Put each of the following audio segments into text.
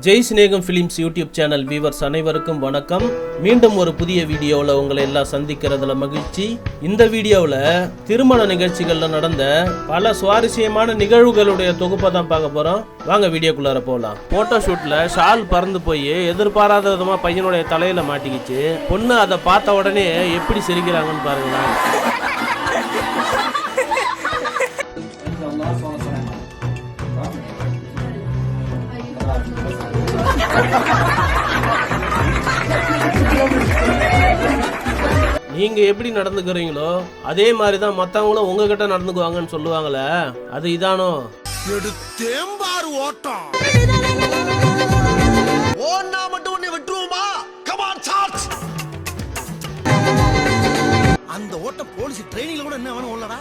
ஜெய் சிநேகம் films YouTube channel viewers அனைவருக்கும் வணக்கம். மீண்டும் ஒரு புதிய வீடியோவில் உங்களை எல்லாம் சந்திக்கிறதுல மகிழ்ச்சி. இந்த வீடியோவில் திருமண நிகழ்ச்சிகளில் நடந்த பல சுவாரஸ்யமான நிகழ்வுகளுடைய தொகுப்பை தான் பார்க்க போகிறோம் வாங்க வீடியோக்குள்ளார போகலாம் ஃபோட்டோ ஷூட்டில் ஷால் பறந்து போய் எதிர்பாராத விதமாக பையனுடைய தலையில் மாட்டிக்கிச்சு. பொண்ணு அதை பார்த்த உடனே எப்படி சிரிக்கிறாங்கன்னு பாருங்களேன். நீங்க எப்படி நடந்துக்கிறீங்களோ அதே மாதிரி தான் மத்தவங்களும் உங்ககிட்ட நடந்துக்குவாங்கன்னு சொல்லுவாங்களே அது இதானோ? எடுத்தேம்பாரு ஓட்டம். ஓன்னா மட்டும் உன்னை விட்டுருவோமா? கமான் சார்ஜ் அந்த ஓட்டம் போலீஸ் ட்ரைனிங்ல கூட என்ன வேணும் உள்ளடா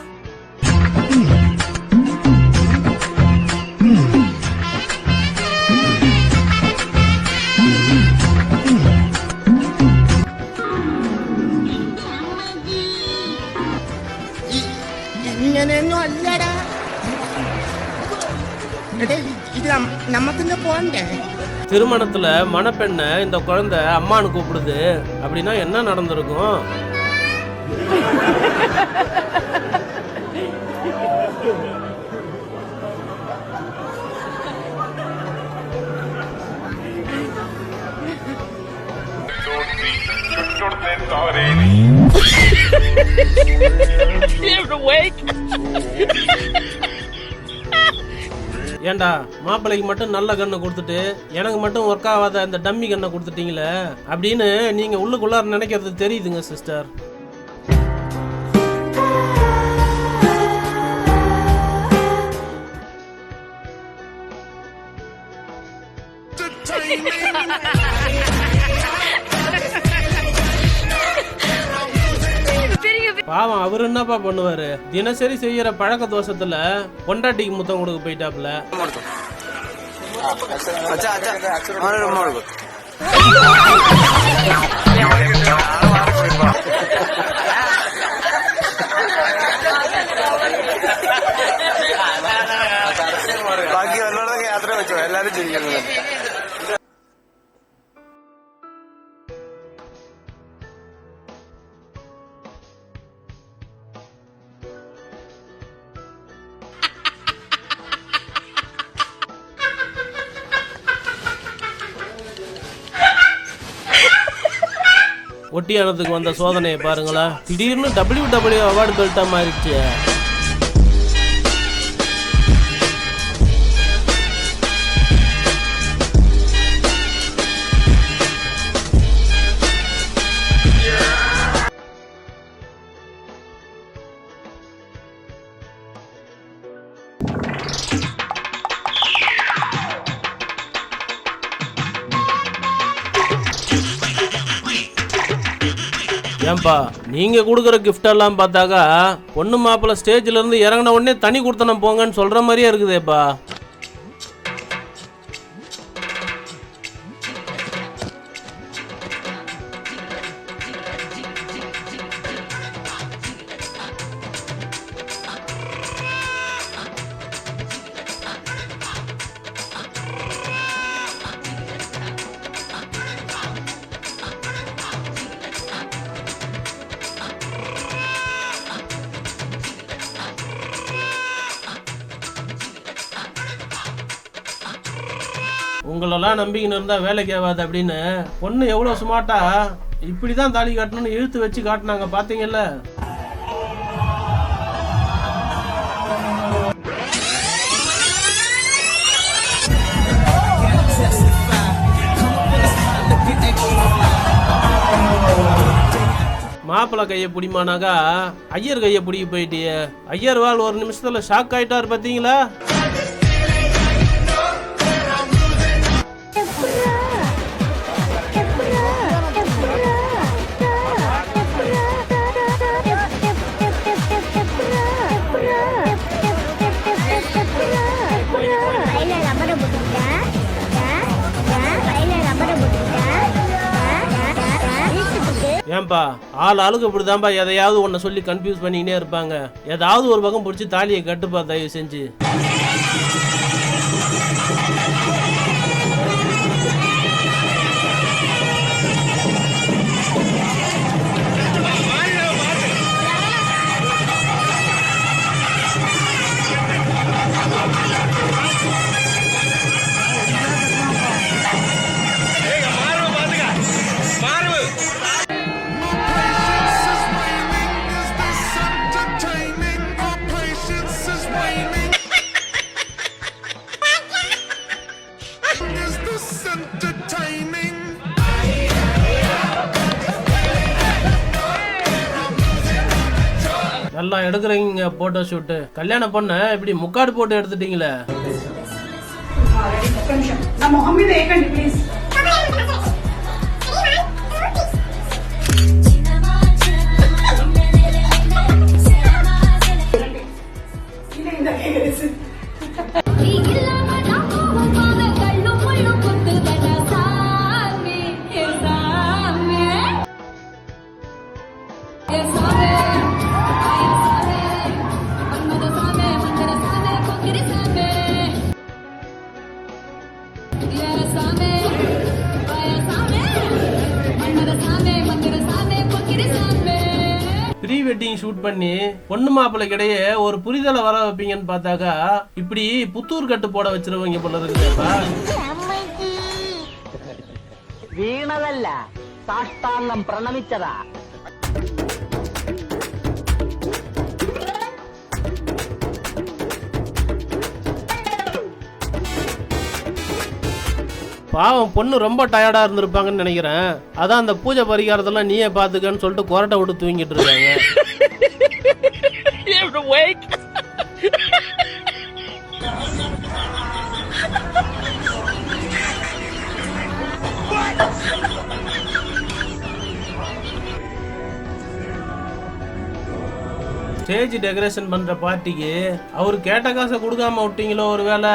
இல்லடா நமக்கு திருமணத்துல மணப்பெண்ணை இந்த குழந்தை அம்மான்னு கூப்பிடுது அப்படின்னா என்ன நடந்திருக்கும் छोड़ दे ஏண்டா மாப்பிள்ளைக்கு மட்டும் நல்ல கண்ணை கொடுத்துட்டு எனக்கு மட்டும் ஒர்க் ஆகாத இந்த டம்மி கண்ணை கொடுத்துட்டீங்களே? அப்படின்னு நீங்க உள்ளுக்குள்ளார நினைக்கிறது தெரியுதுங்க சிஸ்டர் பாவம் அவர் என்னப்பா பண்ணுவாரு? தினசரி செய்யற பழக்க தோஷத்துல பொண்டாட்டிக்கு முத்தம் கொடுக்க போயிட்டாப்ல அச்சா அச்சா. ஒட்டியானத்துக்கு வந்த சோதனையை பாருங்களா திடீர்னு டபிள்யூ டபிள்யூ அவார்டு பெல்ட்டாக மாறிடுச்சு ஏன்பா நீங்க கொடுக்குற கிஃப்ட் எல்லாம் பார்த்தாக்கா பொண்ணு மாப்பிள்ள ஸ்டேஜ்ல இருந்து இறங்கின உடனே தனி கொடுத்தனம் போங்கன்னு சொல்ற மாதிரியே இருக்குதேப்பா. உங்களெல்லாம் நம்பிக்கின்னு இருந்தால் வேலைக்கு ஆகாது அப்படின்னு பொண்ணு எவ்வளோ சுமாட்டா இப்படி தான் தாலி காட்டணும்னு இழுத்து வச்சு காட்டினாங்க பார்த்தீங்கல்ல மாப்பிள்ளை கையை பிடிமானாக்கா ஐயர் கையை பிடிக்க போயிட்டியே. ஐயர் வாழ் ஒரு நிமிஷத்துல ஷாக் ஆயிட்டார் பார்த்தீங்களா ஏன்பா ஆள் ஆளுக்கு இப்படி எதையாவது உன்னை சொல்லி கன்ஃபியூஸ் பண்ணிக்கினே இருப்பாங்க. ஏதாவது ஒரு பக்கம் பிடிச்சி தாலியை கட்டுப்பா தயவு செஞ்சு. நல்லா எடுக்கிறீங்க போட்டோ ஷூட்டு கல்யாண பொண்ணை இப்படி முக்காடு போட்டு எடுத்துட்டீங்களே? வெட்டிங் ஷூட் பண்ணி பொண்ணு மாப்பிள்ளை மாப்பிள்ளைக்கிடையே ஒரு புரிதலை வர வைப்பீங்கன்னு பார்த்தாக்கா இப்படி புத்தூர் கட்டு போட வச்சிருவங்க போல இருக்குப்பா வீணதல்ல. சாஷ்டாங்கம் பிரணமிச்சதா பாவம் பொண்ணு ரொம்ப டயர்டா இருந்திருப்பாங்கன்னு நினைக்கிறேன். அதான் அந்த பூஜை பரிகாரத்தெல்லாம் நீயே பார்த்துக்கன்னு சொல்லிட்டு கொரட்டை விட்டு தூங்கிட்டு இருக்காங்க. ஸ்டேஜ் டெக்கரேஷன் பண்ற பார்ட்டிக்கு அவர் கேட்ட காசை கொடுக்காம விட்டீங்களோ ஒரு வேலை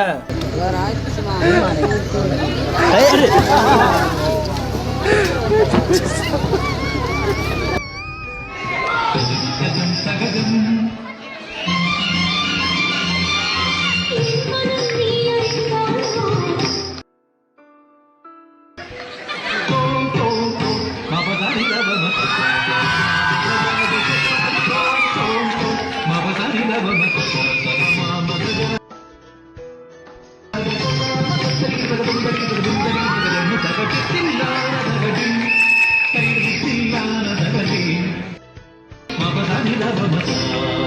Mama, I love myself.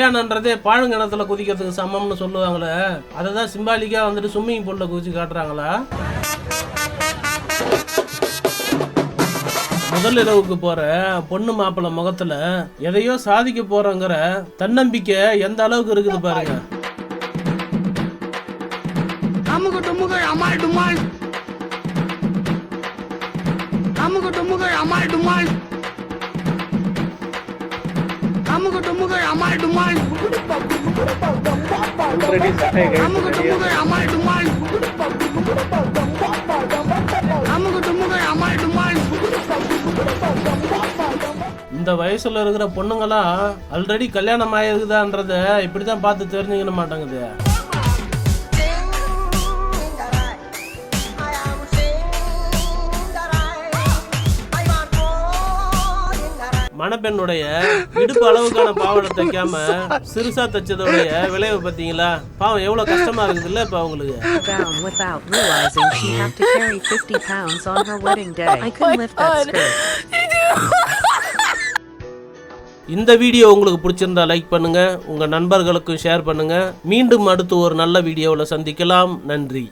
கல்யாணன்றதே பாழுங்கிணத்துல குதிக்கிறதுக்கு சமம்னு சொல்லுவாங்களே அதை தான் சிம்பாலிக்கா வந்துட்டு ஸ்விம்மிங் பூல்ல குதிச்சு காட்டுறாங்களா? முதல் இரவுக்கு போற பொண்ணு மாப்பிள்ளை முகத்துல எதையோ சாதிக்க போறங்கிற தன்னம்பிக்கை எந்த அளவுக்கு இருக்குது பாருங்க. அமுகு டுமுகள் அமால் டுமால். அமுகு டுமுகள் அமால் டுமால் அமுகு டுமுகள் அமால் டுமால் அமுகு டுமுகள் இந்த வயசுல இருக்கிற பொண்ணுங்களாம் ஆல்ரெடி கல்யாணம் ஆயிருக்குதான்றத இப்படிதான் பார்த்து தெரிஞ்சுக்கணும் மாட்டாங்குது. மணப்பெண்ணுடைய இடுப்பு அளவுக்கான பாவாடை தைக்காம சிறுசா தைச்சதோடைய விளைவு பாத்தீங்களா பாவம் எவ்வளவு கஷ்டமா இருக்குதுல்ல இப்ப அவங்களுக்கு? Down without realizing she had to carry 50 pounds on her wedding day. I couldn't lift that skirt. இந்த வீடியோ உங்களுக்கு பிடிச்சிருந்தா லைக் பண்ணுங்க உங்க நண்பர்களுக்கும் ஷேர் பண்ணுங்க. மீண்டும் அடுத்து ஒரு நல்ல வீடியோவில் சந்திக்கலாம். நன்றி.